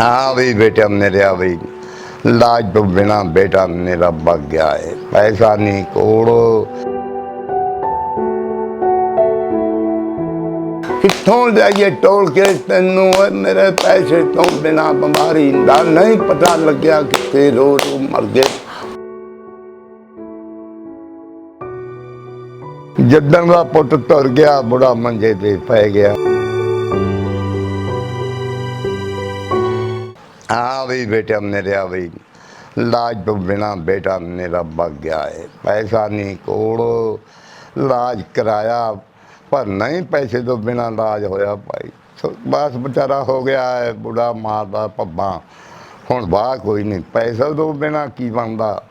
हाँ भाई बेटा मेरा भाई लाज तो बिना बेटा मेरा बग गया है पैसा नहीं कोड़ो ਕਿੱਥੋਂ ਜਾਈਏ ਟੋਲ ਕੇ ਤੈਨੂੰ ਓਏ ਮੇਰੇ ਪੈਸੇ ਤੋਂ ਬਿਨਾ ਬਿਮਾਰੀ ਦਾ ਨਹੀਂ ਪਤਾ ਲੱਗਿਆ ਕਿੱਥੇ ਰੋ ਰੋ ਮਰ ਗਏ ਜੱਦਨ ਦਾ ਪੁੱਤ ਤੁਰ ਗਿਆ ਬੁੜਾ ਮੰਜੇ ਤੇ ਪੈ ਗਿਆ हाँ भाई बेटा मेरा भाई लाज तो बिना बेटा मेरा बग गया है पैसा नहीं कोड़ो इलाज कराया पर नहीं पैसे तो बिना इलाज होया भाई सो बस बेचारा हो गया है बुढ़ा मारदा पब्बा ਹੁਣ ਬਾਹ ਕੋਈ ਨਹੀਂ ਪੈਸਾ ਤੋਂ ਬਿਨਾ ਕੀ ਬਣਦਾ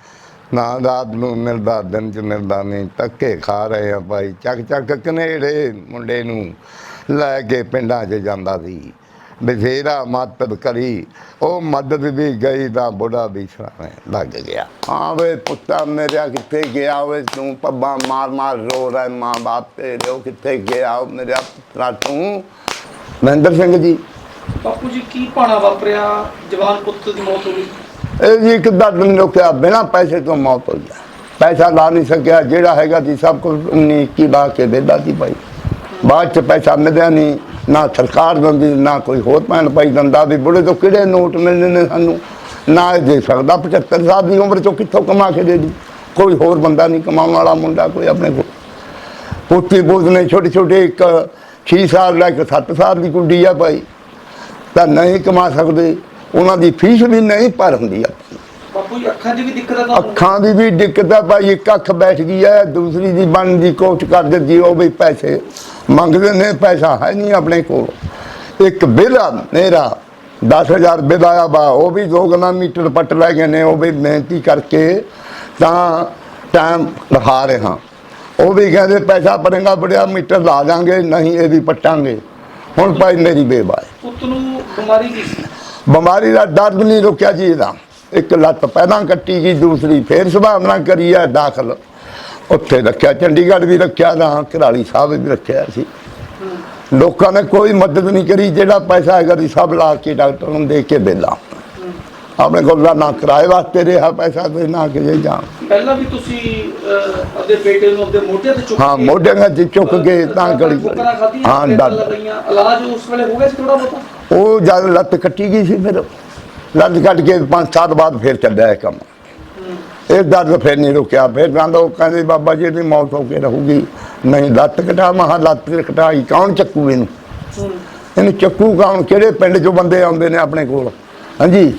ਨਾ ਰਾਤ ਨੂੰ ਮਿਲਦਾ ਦਿਨ ਚ ਮਿਲਦਾ ਨਹੀਂ ਧੱਕੇ ਖਾ ਰਹੇ ਆ ਭਾਈ ਚੱਕ ਚੱਕ ਕਨੇੜੇ ਮੁੰਡੇ ਨੂੰ ਲੈ ਕੇ ਪਿੰਡਾਂ 'ਚ ਜਾਂਦਾ ਸੀ ਬਥੇਰਾ ਮਦਦ ਕਰੀ ਉਹ ਮਦਦ ਵੀ ਗਈ ਤਾਂ ਬੁੜਾ ਵੀ ਸਰਾਣੇ ਲੱਗ ਗਿਆ। ਹਾਂ ਵੇ ਪੁੱਤਾ ਮੇਰਾ ਕਿੱਥੇ ਗਿਆ? ਵੇ ਤੂੰ ਪੱਬਾ ਮਾਰ ਮਾਰ ਰੋ ਰਿਹਾ ਮਾਂ ਬਾਪ ਤੇਰੇ ਉਹ ਕਿੱਥੇ ਗਿਆ? ਮੇਰਾ ਪੁੱਤਰਾ ਤੂੰ। ਮਹਿੰਦਰ ਸਿੰਘ ਜੀ। ਬਾਪੂ ਜੀ ਕੀ ਪਾਣਾ ਵਾਪਰਿਆ? ਜਵਾਨ ਪੁੱਤ ਦੀ ਮੌਤ ਹੋ ਗਈ। ਇਹ ਜੀ ਇੱਕ ਦਰਦ ਰੁਕਿਆ ਬਿਨਾ ਪੈਸੇ ਤੋਂ ਮੌਤ ਹੋ ਗਿਆ। ਪੈਸਾ ਲਾ ਨਹੀਂ ਸਕਿਆ ਜਿਹੜਾ ਹੈਗਾ ਸੀ ਸਭ ਕੁਝ ਉਨੀ ਕੀ ਲਾ ਕੇ ਦੇਦਾ ਸੀ ਭਾਈ। ਬਾਅਦ ਚ ਪੈਸਾ ਮਿਲਿਆ ਨਹੀਂ। ਨਾ ਸਰਕਾਰ ਦਿੰਦੀ ਨਾ ਕੋਈ ਹੋਰ ਭੈਣ ਭਾਈ ਦਿੰਦਾ ਵੀ ਬੁੜੇ ਤੋਂ ਕਿਹੜੇ ਨੋਟ ਮਿਲਣੇ ਨੇ ਸਾਨੂੰ? ਨਾ ਇਹ ਦੇ ਸਕਦਾ 75 ਸਾਲ ਦੀ ਉਮਰ ਚੋਂ ਕਿੱਥੋਂ ਕਮਾ ਕੇ ਦੇ ਦੀ ਕੋਈ ਹੋਰ ਬੰਦਾ ਨਹੀਂ ਕਮਾਉਣ ਵਾਲਾ ਮੁੰਡਾ ਕੋਈ ਆਪਣੇ ਕੋਲ। ਪੋਤੀ ਬੋਝ ਨੇ ਛੋਟੇ ਛੋਟੇ ਇੱਕ 6 ਸਾਲ ਦਾ ਇੱਕ 7 ਸਾਲ ਦੀ ਕੁੜੀ ਆ ਭਾਈ। ਤਾਂ ਨਹੀਂ ਕਮਾ ਸਕਦੇ। ਉਹਨਾਂ ਦੀ ਫੀਸ ਵੀ ਨਹੀਂ ਭਰ ਹੁੰਦੀ ਆ ਬਾਪੂ ਜੀ ਅੱਖਾਂ 'ਚ ਵੀ ਦਿੱਕਤ ਆ ਅੱਖਾਂ ਦੀ ਵੀ ਦਿੱਕਤ ਆ ਭਾਈ। ਇੱਕ ਅੱਖ ਬੈਠ ਗਈ ਹੈ ਦੂਸਰੀ ਦੀ ਬਣਨ ਦੀ ਕੋਸ਼ਿਸ਼ ਕਰ ਦਿੱਤੀ ਉਹ ਵੀ ਪੈਸੇ। ਮੰਗਦੇ ਨੇ ਪੈਸਾ ਹੈ ਨਹੀਂ ਆਪਣੇ ਕੋਲ। ਇੱਕ ਬਿੱਲ ਮੇਰਾ 10000 ਬਿੱਲ ਆਇਆ ਬਾ ਉਹ ਵੀ ਦੋ ਗਣਾ ਮੀਟਰ ਪੱਟ ਲੈ ਗਏ ਨੇ ਉਹ ਵੀ ਮਿਹਨਤੀ ਕਰਕੇ ਤਾਂ ਟਾਈਮ ਲਹਾ ਰਹੇ। ਹਾਂ ਉਹ ਵੀ ਕਹਿੰਦੇ ਪੈਸਾ ਭਰੇਗਾ ਬੜਿਆ ਮੀਟਰ ਲਾ ਦਾਂਗੇ ਨਹੀਂ ਇਹ ਵੀ ਪੱਟਾਂਗੇ। ਹੁਣ ਭਾਈ ਮੇਰੀ ਬੇਬਾ ਹੈ ਪੁੱਤ ਨੂੰ ਬਿਮਾਰੀ ਕੀ ਸੀ? ਬਿਮਾਰੀ ਦਾ ਦਰਦ ਨਹੀਂ ਰੁਕਿਆ ਜੀ ਇਹਦਾ। ਇੱਕ ਲੱਤ ਪਹਿਲਾਂ ਕੱਟੀ ਗਈ ਦੂਸਰੀ ਫੇਰ ਸੰਭਾਵਨਾ ਕਰੀ ਆ ਦਾਖਲ। ਉੱਥੇ ਰੱਖਿਆ ਚੰਡੀਗੜ੍ਹ ਵੀ ਰੱਖਿਆ ਨਾ ਘਰਾਲੀ ਸਾਹਿਬ ਵੀ ਰੱਖਿਆ ਸੀ। ਲੋਕਾਂ ਨੇ ਕੋਈ ਮਦਦ ਨਹੀਂ ਕਰੀ ਜਿਹੜਾ ਪੈਸਾ ਹੈਗਾ ਸੀ ਸਭ ਲਾ ਕੇ ਡਾਕਟਰ ਨੂੰ ਦੇ ਕੇ ਬੇਲਾ ਆਪਣੇ ਕੋਲ ਦਾ ਨਾ ਕਿਰਾਏ ਵਾਸਤੇ ਰਿਹਾ ਪੈਸਾ ਤੇ ਨਾ ਕਿ ਜਾਂ। ਪਹਿਲਾਂ ਵੀ ਤੁਸੀਂ ਆਪਦੇ ਬੇਟੇ ਨੂੰ ਆਪਦੇ ਮੋਢੇ ਤੇ ਚੁੱਕ ਹਾਂ ਮੋਢਿਆਂ 'ਚ ਚੁੱਕ ਕੇ ਤਾਂ ਗਲੀ ਹਾਂ ਲਗਾਈਆਂ, ਇਲਾਜ ਉਸ ਵੇਲੇ ਹੋ ਗਿਆ ਸੀ ਥੋੜਾ ਬਹੁਤਾ? ਉਹ ਜਦ ਲੱਤ ਕੱਟੀ ਗਈ ਸੀ ਫਿਰ। ਲੱਤ ਕੱਟ ਕੇ ਪੰਜ ਸਾਲ ਬਾਅਦ ਫਿਰ ਚੱਲਿਆ ਇਹ ਕੰਮ। ਇਹ ਦਰਦ ਫਿਰ ਨਹੀਂ ਰੁਕਿਆ। ਫਿਰ ਕਹਿੰਦਾ ਉਹ ਕਹਿੰਦੇ ਬਾਬਾ ਜੀ ਦੀ ਮੌਤ ਹੋ ਕੇ ਰਹੂਗੀ। ਨਹੀਂ ਲੱਤ ਕਟਾ ਮਹਾ ਲੱਤ ਕਟਾਈ ਕੌਣ ਚੱਕੂ ਇਹਨੂੰ? ਇਹਨੂੰ ਚੱਕੂ ਕੌਣ ਕਿਹੜੇ ਪਿੰਡ ਚੋਂ ਬੰਦੇ ਆਉਂਦੇ ਨੇ ਆਪਣੇ ਕੋਲ? ਹਾਂਜੀ?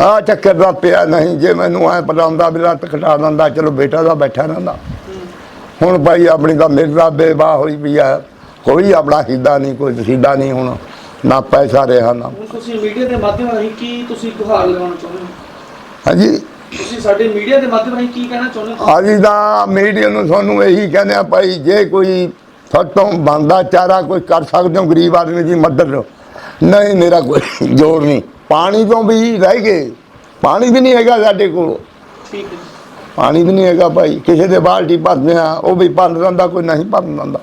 ਆ ਚੱਕਰ ਦਾ ਪਿਆ ਨਹੀਂ ਜੇ ਮੈਨੂੰ ਐ ਪਤਾ ਹੁੰਦਾ ਵੀ ਲੱਤ ਕਟਾ ਦਿੰਦਾ ਚਲੋ ਬੇਟਾ ਦਾ ਬੈਠਾ ਰਹਿੰਦਾ। ਹੁਣ ਭਾਈ ਆਪਣੀ ਤਾਂ ਮਿਰਜ਼ਾ ਬੇਵਾਹ ਹੋਈ ਵੀ ਆ। ਕੋਈ ਆਪਣਾ ਹਿੱਦਾ ਨਹੀਂ ਕੋਈ ਵਸੀਲਾ ਨਹੀਂ ਹੁਣ ਨਾ ਪੈਸਾ ਰਿਹਾ ਨਾ। ਤੁਸੀਂ ਮੀਡੀਆ ਦੇ ਮਾਧਿਅਮ ਰਾਹੀਂ ਕੀ ਤੁਸੀਂ ਗੁਹਾਰ ਲਗਾਉਣਾ ਚਾਹੁੰਦੇ ਹੋ? ਹਾਂਜੀ ਸਾਡੇ ਮੀਡੀਆ ਦੇ ਮਾਧਿਅਮ ਰਾਹੀਂ ਕੀ ਕਹਿਣਾ ਚਾਹੁੰਦੇ ਹੋ? ਅਸੀਂ ਤਾਂ ਮੀਡੀਆ ਨੂੰ ਤੁਹਾਨੂੰ ਇਹੀ ਕਹਿੰਦੇ ਆ ਭਾਈ ਜੇ ਕੋਈ ਤੁਹਾਤੋਂ ਬੰਦਾ ਚਾਰਾ ਕੋਈ ਕਰ ਸਕਦੇ ਹੋ ਗਰੀਬ ਆਦਮੀ ਦੀ ਮਦਦ ਨਹੀਂ ਮੇਰਾ ਕੋਈ ਜੋਰ ਨਹੀਂ। ਪਾਣੀ ਤੋਂ ਵੀ ਰਹਿ ਗਏ। ਪਾਣੀ ਵੀ ਨਹੀਂ ਹੈਗਾ ਸਾਡੇ ਕੋਲ। ਠੀਕ ਹੈ ਜੀ। ਪਾਣੀ ਵੀ ਨਹੀਂ ਹੈਗਾ ਭਾਈ। ਕਿਸੇ ਦੇ ਬਾਲਟੀ ਭਰਦੇ ਆ ਉਹ ਵੀ ਭਰ ਦਿੰਦਾ ਕੋਈ ਨਹੀਂ ਭਰ ਦਿੰਦਾ।